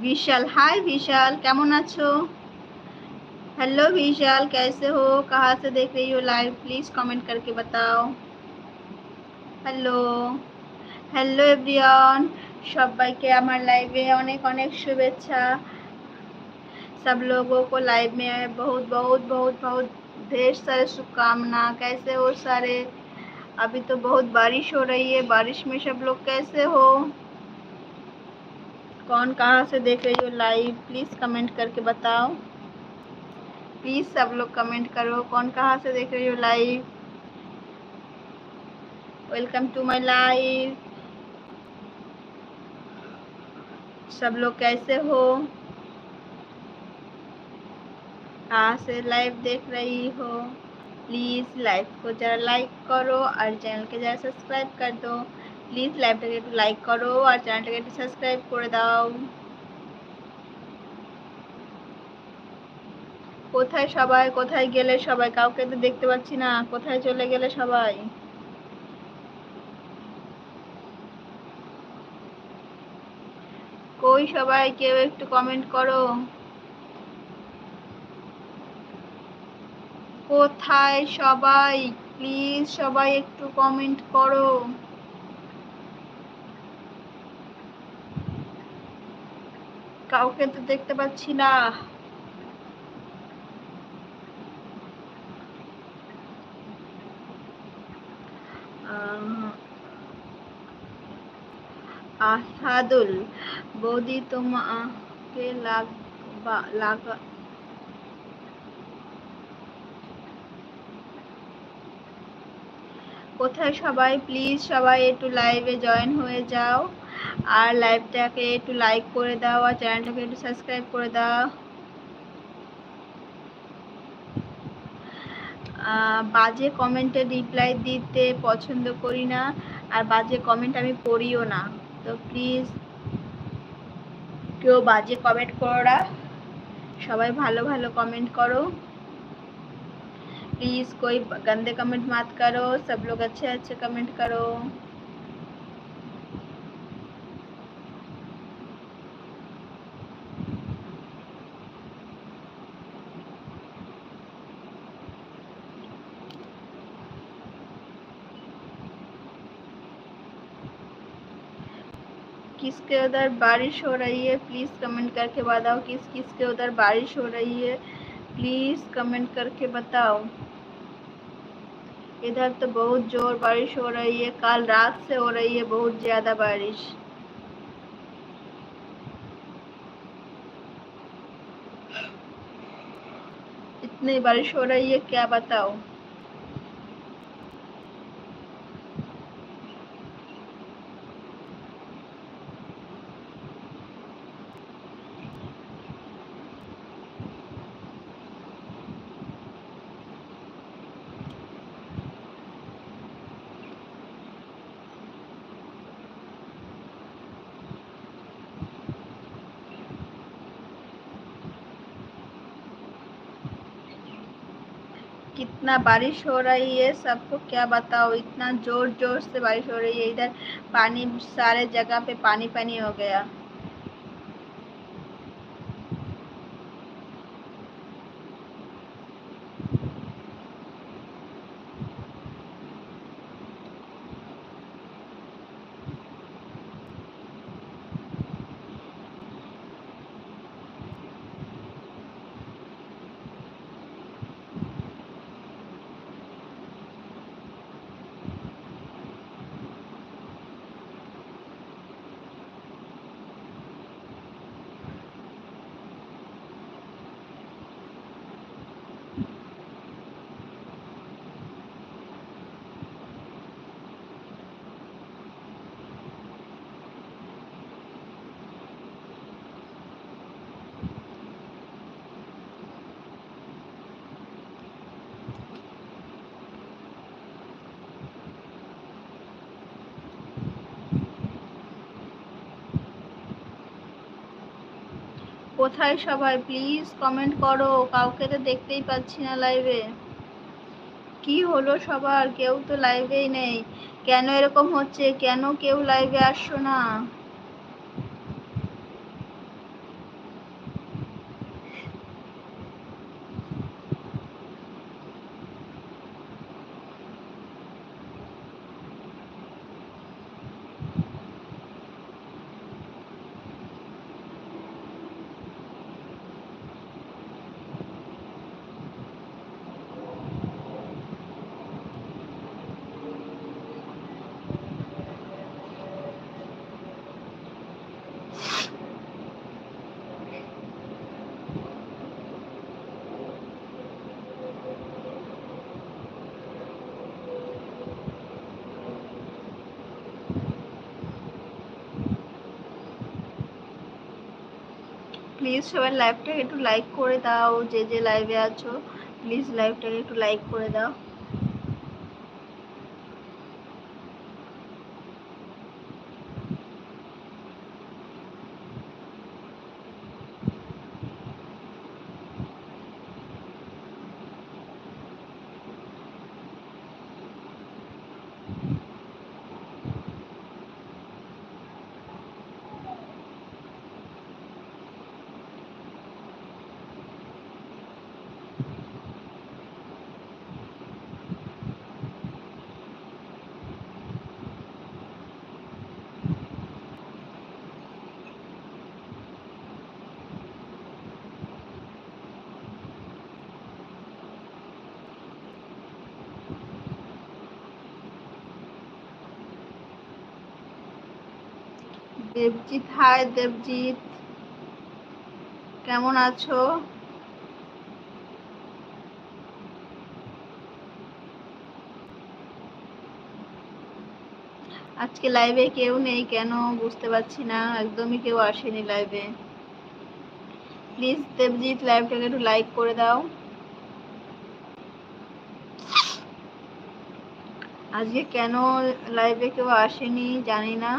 विशाल hi विशाल কেমন আছো hello Vishal कैसे हो कहाँ से देख रही हो लाइव प्लीज कमेंट करके बताओ हेलो हेलो एवरीवन সবাইকে আমার লাইভে অনেক অনেক শুভেচ্ছা सब लोगों को लाइव में बहुत बहुत बहुत बहुत ढेर सारे शुभकामना कैसे हो सारे अभी तो बहुत बारिश हो रही है बारिश में सब लोग कैसे हो कौन कहाँ से देख रही हो लाइव प्लीज़ कमेंट करके बताओ। प्लीज़ सब लोग कमेंट करो, कौन कहाँ से देख रही हो live welcome to my live सब लोग कैसे हो? कहाँ से लाइव देख रही हो? प्लीज़ लाइव को ज़रा लाइक करो और चैनल के ज़रा सब्सक्राइब कर दो। প্লিজ লাইভটাকে একটু লাইক করো আর চ্যানেলটাকে একটু সাবস্ক্রাইব করে দাও। কোথায় সবাই? কোথায় গেলে সবাই? কাউকে তো দেখতে পাচ্ছি না। কোথায় চলে গেলে সবাই? কই সবাই? কেউ একটু কমেন্ট করো। কোথায় সবাই? প্লিজ সবাই একটু কমেন্ট করো। কাউকে তো দেখতে পাচ্ছি না। আহাদুল বৌদি তোমাকে কোথায় সবাই? প্লিজ সবাই একটু লাইভে জয়েন হয়ে যাও। আর লাইভটাকে একটু লাইক করে দাও আর চ্যানেলটাকে একটু সাবস্ক্রাইব করে দাও বাজে কমেন্টে রিপ্লাই দিতে পছন্দ করি না আর বাজে কমেন্ট আমি পড়িও না তো প্লিজ কেউ বাজে কমেন্ট করো না সবাই ভালো ভালো কমেন্ট করো प्लीज़ कोई गंदे कमेंट मत करो सब लोग अच्छे अच्छे कमेंट करो किसके उधर बारिश हो रही है प्लीज़ कमेंट करके बताओ किस किस के उधर बारिश हो रही है। प्लीज़ कमेंट करके बताओ। इधर तो बहुत ज़ोर बारिश हो रही है, कल रात से हो रही है बहुत ज़्यादा बारिश। इतनी बारिश हो रही है, क्या बताओ? कितना बारिश हो रही है, सबको क्या बताओ इतना ज़ोर ज़ोर से बारिश हो रही है। इधर पानी सारे जगह पे पानी पानी हो गया। কোথায় সবাই প্লিজ কমেন্ট করো। কাউকে তো দেখতেই পাচ্ছি না লাইভে কি হলো সবার? কেউ তো লাইভেই নেই। কেন এরকম হচ্ছে? কেন কেউ লাইভে আসছো না? প্লিজ সবাই লাইভটাকে একটু লাইক করে দাও, যে যে লাইভে আছো প্লিজ লাইভটাকে একটু লাইক করে দাও। দেবজিৎ হাই দেবজিৎ। কেমন আছো? আজকে লাইভে কেউ নেই কেন? বুঝতে পারছি না, একদমই কেউ আসেনি লাইভে প্লিজ দেবজিৎ লাইভটাকে একটু লাইক করে দাও। আজকে কেন লাইভে কেউ আসেনি জানি না।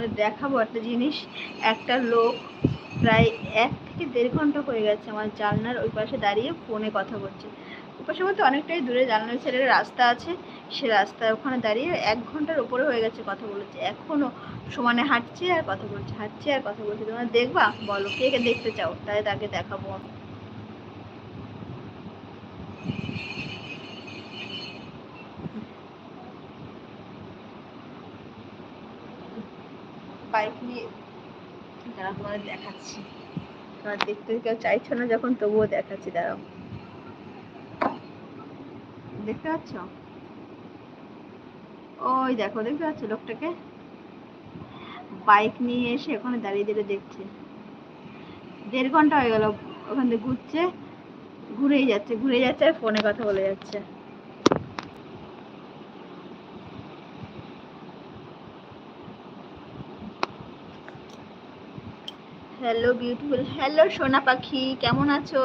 তোমাদের দেখাবো একটা জিনিস। একটা লোক প্রায় এক থেকে দেড় ঘণ্টা হয়ে গেছে আমার জানলার ওই পাশে দাঁড়িয়ে ফোনে কথা বলছে। ওই পাশে মধ্যে অনেকটাই দূরে জানলার ছেলের রাস্তা আছে। সে রাস্তায় ওখানে দাঁড়িয়ে এক ঘণ্টার উপরে হয়ে গেছে কথা বলেছে। এখনও সমানে হাঁটছে আর কথা বলছে, হাঁটছে আর কথা বলছে। তোমরা দেখবা? বলো, কে কে দেখতে চাও? তাই তাকে দেখাবো বাইক নিয়ে দাঁড়াও, তোমাদের দেখাচ্ছি। তোমার দেখতে কেউ চাইছো না যখন, তবুও দেখাচ্ছি, দাঁড়াও। দেখতে পাচ্ছ? ওই দেখো, দেখতে পাচ্ছ লোকটাকে? বাইক নিয়ে এসে ওখানে দাঁড়িয়ে দাঁড়িয়ে দেখছে। দেড় ঘণ্টা হয়ে গেল, ওখান থেকে ঘুরছে, ঘুরেই যাচ্ছে ঘুরে যাচ্ছে আর ফোনে কথা বলে যাচ্ছে। হ্যালো বিউটিফুল হ্যালো সোনা পাখি, কেমন আছো?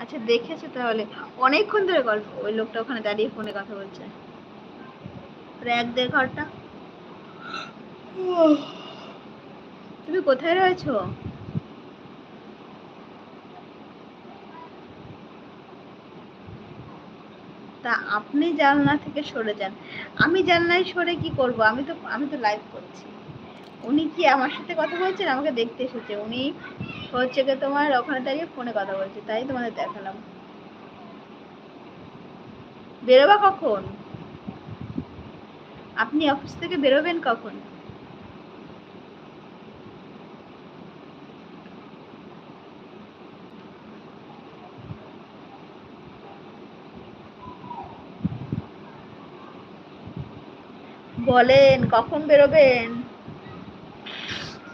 আচ্ছা দেখেছ তাহলে। অনেকক্ষণ ধরে গল্প, ওই লোকটা ওখানে দাঁড়িয়ে ফোনে কথা বলছে। এক দেড় ঘণ্টা তুমি কোথায় রয়েছো? তা আপনি জানলা থেকে সরে যান। আমি জানলায় সরে কি করব? আমি তো আমি তো লাইভ করছি। উনি কি আমার সাথে কথা বলছেন? আমাকে দেখতে এসেছে। উনি হচ্ছে কি তোমার ওখানে দাঁড়িয়ে ফোনে কথা বলছে, তাই তোমাদের দেখালাম। বেরোবা কখন? আপনি অফিস থেকে বেরোবেন কখন? বলেন, কখন বেরোবেন?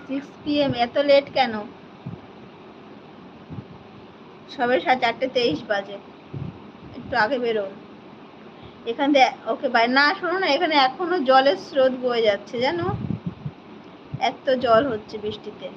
সিক্স পিএম এত লেট কেন? সবে সাড়ে চারটে তেইশ বাজে। একটু আগে বেরোন। এখান থেকে ওকে বাই না, শোনো না, এখানে এখনও জলের স্রোত বয়ে যাচ্ছে, জানো? এত জল হচ্ছে বৃষ্টিতে।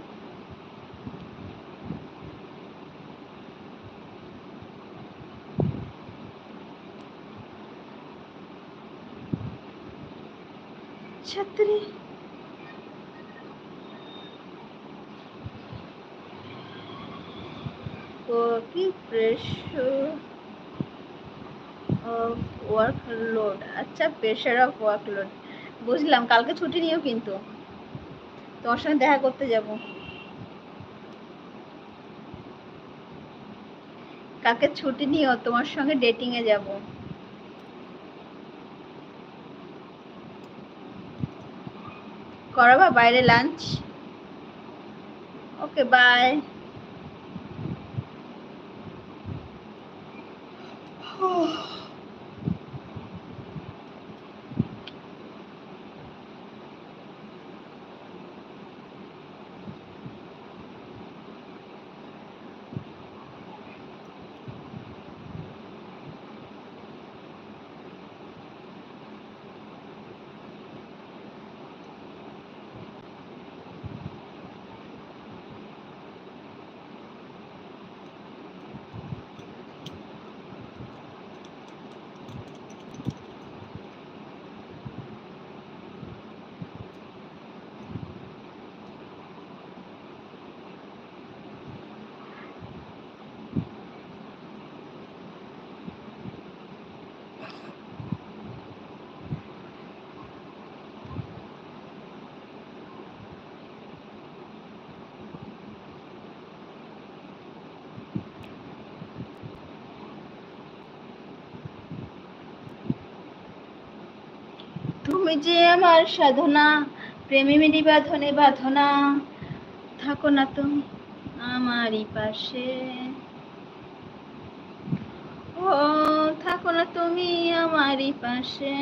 কি প্রেশার অফ ওয়ার্ক লোড আচ্ছা প্রেশার অফ ওয়ার্ক লোড বুঝলাম, কালকে ছুটি নিও কিন্তু। তোমার সঙ্গে দেখা করতে যাব। কালকে ছুটি নিও তোমার সঙ্গে ডেটিং এ যাব। করাবা বাইরে লাঞ্চ ওকে বাই তুমি যে আমার সাধনা, প্রেমে মেরি বাঁধনে বাঁধনা থাকো না তুমি আমারই পাশে ও, থাকো না তুমি আমারই পাশে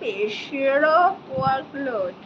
Pressure of workload.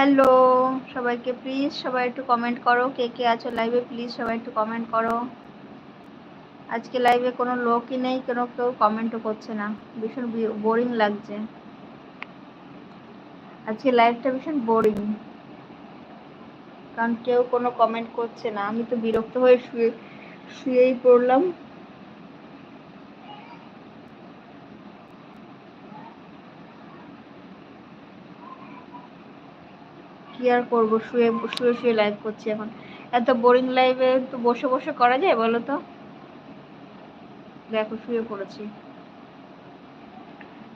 হ্যালো, সবাইকে প্লিজ সবাই একটু কমেন্ট করো, কে কে আছো লাইভে প্লিজ সবাই একটু কমেন্ট করো। আজকে লাইভে কোনো লোকই নেই, কোনো কেউ কমেন্টও করছে না, ভীষণ বোরিং লাগছে। আজকে লাইভটা ভীষণ বোরিং কারণ কেউ কোনো কমেন্ট করছে না, আমি তো বিরক্ত হয়ে শুয়ে, শুয়েই পড়লাম। কি আর করব? শুয়ে শুয়ে শুয়ে লাইভ করছি এখন। এত বোরিং লাইভে তো বসে বসে করা যায় বলো তো? দেখো, শুয়ে পড়েছি।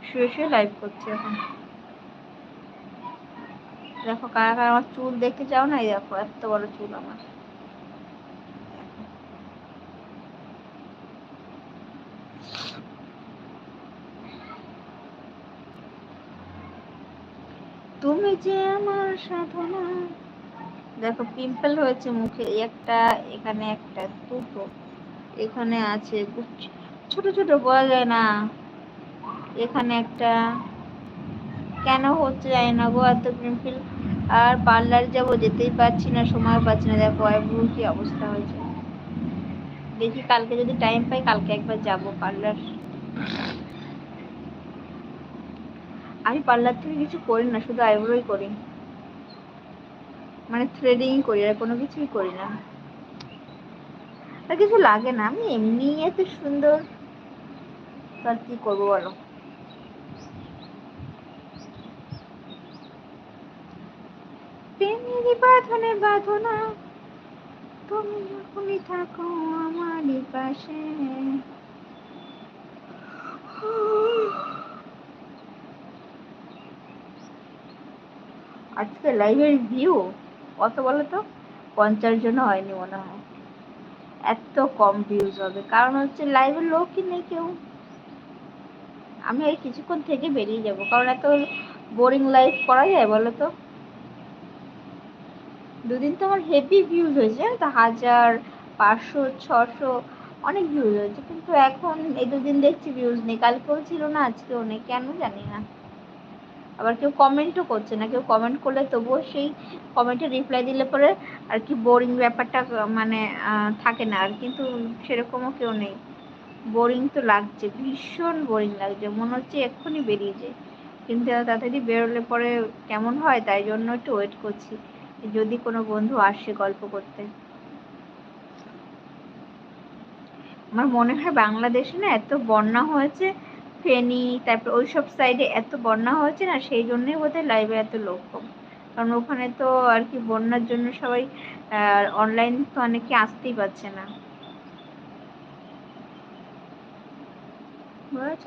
শুয়ে শুয়ে লাইভ করছি এখন। দেখো, কারা কারা আমার চুল দেখতে চাও না দেখো, এত বড় চুল আমার। তুমি যে আমার সাধনা। দেখো পিম্পল হয়েছে মুখে একটা, এখানে একটা, দুটো, এখানে আছে ছোট ছোট বলা যায় না। এখানে একটা, কেন হচ্ছে জানি না গো এত পিম্পল আর পার্লার যাব, যেতেই পারছি না, সময় পাচ্ছি না। দেখো আইব্রু কি অবস্থা হয়েছে। দেখি, কালকে যদি টাইম পাই, কালকে একবার যাব পার্লার। আমি পার্লার থেকে কিছু করি না, শুধু আইব্রোই করি। মানে থ্রেডিং করি, আর কোনো কিছুই করি না। আর কিছু লাগে না, আমি এমনি এত সুন্দর। তার কি করব বলো? প্রেমেরই বাঁধনে, তুমি যখনই থাকো আমারই পাশে। আজকে লাইভের ভিউ কত বলো তো পঞ্চাশ জন হয়নি মনে হয়। এত কম ভিউজ হবে। কারণ হচ্ছে লাইভের লোকই নেই কেউ। আমি এই কিছুক্ষণ থেকে বেরিয়ে যাব। কারণ এত বোরিং লাইভ করা যায় বলো তো দুদিন তো আমার হেভি ভিউজ হয়েছে। তো হাজার, পাঁচশো, ছশো অনেক ভিউজ হয়েছে। কিন্তু এখন এই দুদিন দেখছি ভিউজ নেই। কালকেও ছিল না, আজকেও নেই। কেন জানি না। আবার কেউ কমেন্টও করছে না, কেউ কমেন্ট করলে তবুও সেই কমেন্টে রিপ্লাই দিলে পরে আর কি বোরিং ব্যাপারটা মানে থাকে না। আর কিন্তু সেরকমও কেউ নেই। বোরিং তো লাগছে, ভীষণ বোরিং লাগছে। মনে হচ্ছে এক্ষুনি বেরিয়ে যায় কিন্তু তাড়াতাড়ি বেরোলে পরে কেমন হয়? তাই জন্য একটু ওয়েট করছি। যদি কোনো বন্ধু আসে গল্প করতে। আমার মনে হয় বাংলাদেশে না এত বন্যা হয়েছে ফেনী, তারপর ওই সব সাইডে এত বন্যা হয়েছে না, সেই জন্যই বোধহয় লাইভে এত লোক কম। কারণ ওখানে তো আর কি বন্যার জন্য সবাই অনলাইন তো অনেকে আসতেই পারছে না। বুঝেছ?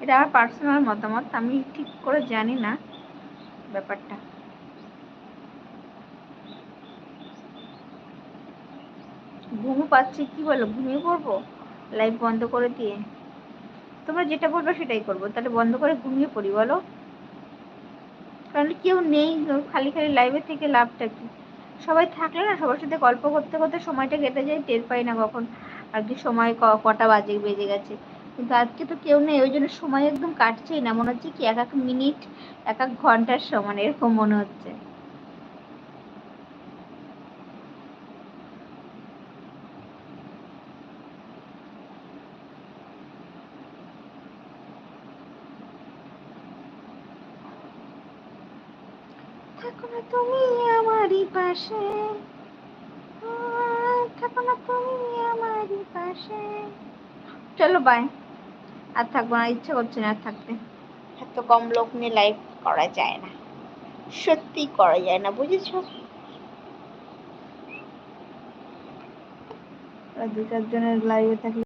এটা আমার পার্সোনাল মতামত, আমি ঠিক করে জানি না ব্যাপারটা। ঘুমও পাচ্ছি কি বলো? ঘুমিয়ে পড়ব? লাইভ বন্ধ করে দিয়ে? তোমরা যেটা বলবে সেটাই করব। তাহলে বন্ধ করে ঘুমিয়ে পড়ি, বলো? কারণ কেউ নেই খালি খালি লাইভে থেকে লাভটা কি? সবাই থাকলে না সবার সাথে গল্প করতে করতে সময়টা কেটে যায়, টের পাই না কখন। আর কি সময় কটা বাজে, বেজে গেছে। কিন্তু আজকে তো কেউ নেই, ওই জন্য সময় একদম কাটছেই না। মনে হচ্ছে কি এক এক মিনিট এক এক ঘণ্টার সমান, এরকম মনে হচ্ছে থাকো না তুমি আমারই পাশে। থাকো না তুমি আমারই পাশে। চলো বাই আর থাকব না ইচ্ছা করছে না আর থাকতে। এত কম লোক নিয়ে লাইভ করা যায় না। সত্যি করা যায় না বুঝেছ? দু চারজনের লাইভে থাকলে